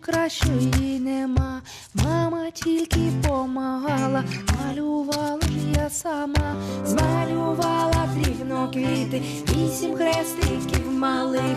кращої нема, мама тільки помагала, малювала ж я сама, змалювала дрібно квіти, вісім хрестиків малих.